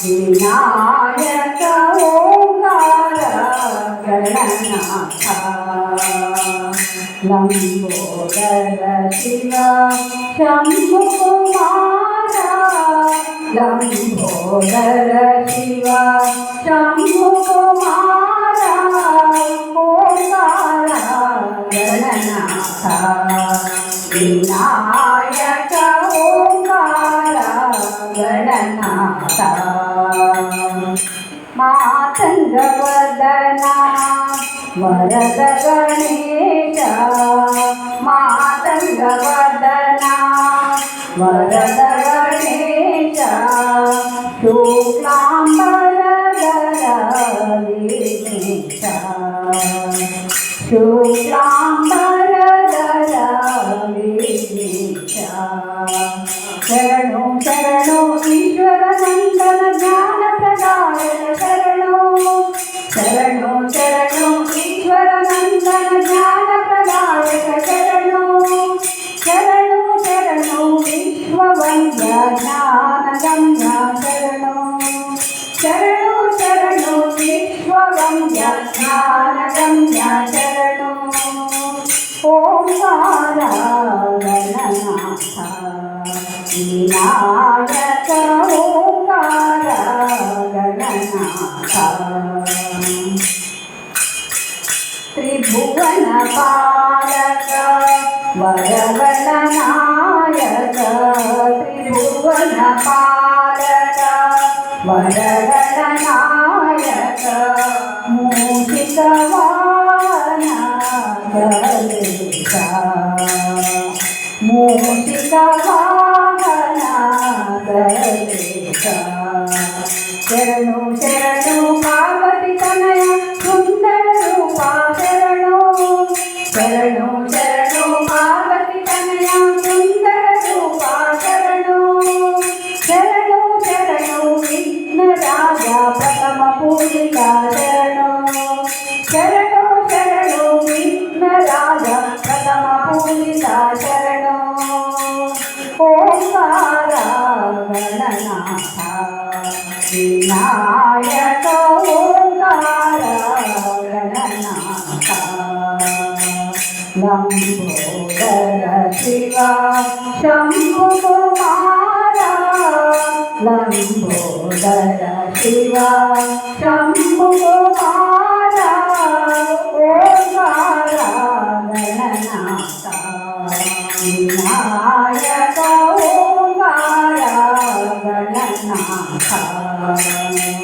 వినాయక ఓంకార గణనాథ లంబోదర శివ శంభు కుమార లంబోదర శివ శంభు కుమార గణనాథ వినాయక ಮಾತಂಗವದನ ವರದ ಗಣೇಶ ಮಾತಂಗವದನ ವರದ ಗಣೇಶ ಶುಕ್ಲಾಂಬರದರ ವಿಘ್ನೇಶ शरणो शरणो शरणो विश्वगं ध्यानगं शरणो ॐ गणनाथा विनायक ओङ्कार गणनाथा त्रिभुवनपालक वरवरनायक పాలన వరదన నాయక మూషిత మూషిత జగన్నాథ వినాయక ఓంకార గణనాథ లంబోదర శివ శంభు కుమార లంబోదర శివ శంభు కుమార ఓంకార 啊，差。